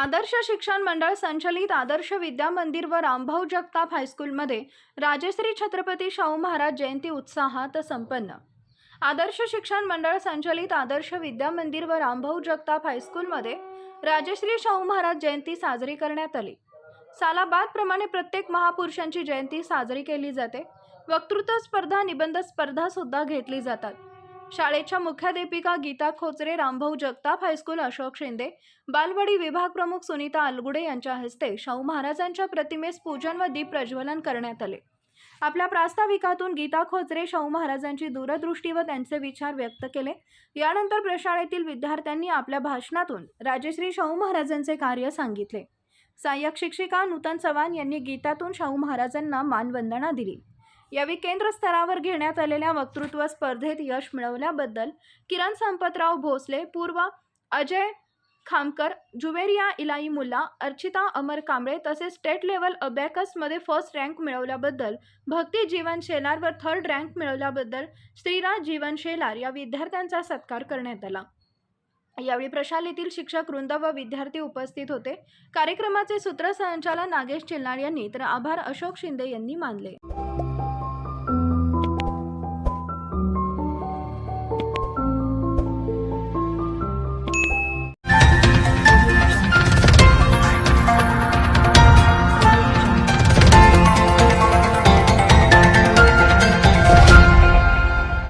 आदर्श शिक्षण मंडळ संचलित आदर्श विद्या मंदिर व रामभाऊ जगताप हायस्कूलमध्ये राजश्री छत्रपती शाहू महाराज जयंती उत्साहात संपन्न. आदर्श शिक्षण मंडळ संचलित आदर्श विद्या मंदिर व रामभाऊ जगताप हायस्कूलमध्ये राजश्री शाहू महाराज जयंती साजरी करण्यात आली. सालाबादप्रमाणे प्रत्येक महापुरुषांची जयंती साजरी केली जाते. वक्तृत्व स्पर्धा निबंध स्पर्धा सुद्धा घेतली जातात. शाळेच्या मुख्याध्यापिका गीता खोचरे रामभाऊ जगताप हायस्कूल अशोक शिंदे बालवाडी विभाग प्रमुख सुनीता अलगुडे यांच्या हस्ते शाहू महाराजांच्या प्रतिमेस पूजन व दीप प्रज्वलन करण्यात आले. आपल्या प्रास्ताविकातून गीता खोचरे शाहू महाराजांची दूरदृष्टी व त्यांचे विचार व्यक्त केले. यानंतर प्रशाळेतील विद्यार्थ्यांनी आपल्या भाषणातून राजश्री शाहू महाराजांचे कार्य सांगितले. सहाय्यक शिक्षिका नूतन चव्हाण यांनी गीतातून शाहू महाराजांना मानवंदना दिली. यावेळी केंद्र स्तरावर घेण्यात आलेल्या वक्तृत्व स्पर्धेत यश मिळवल्याबद्दल किरण संपतराव भोसले पूर्व अजय खामकर जुवेरिया इलाई मुल्ला अर्चिता अमर कांबळे तसेच स्टेट लेवल अबॅकसमध्ये फर्स्ट रँक मिळवल्याबद्दल भक्ती जीवन शेलार व थर्ड रँक मिळवल्याबद्दल श्रीराज जीवन शेलार या विद्यार्थ्यांचा सत्कार करण्यात आला. यावेळी प्रशालेतील शिक्षक वृंद व विद्यार्थी उपस्थित होते. कार्यक्रमाचे सूत्रसंचालन नागेश चिल्लाड यांनी तर आभार अशोक शिंदे यांनी मानले.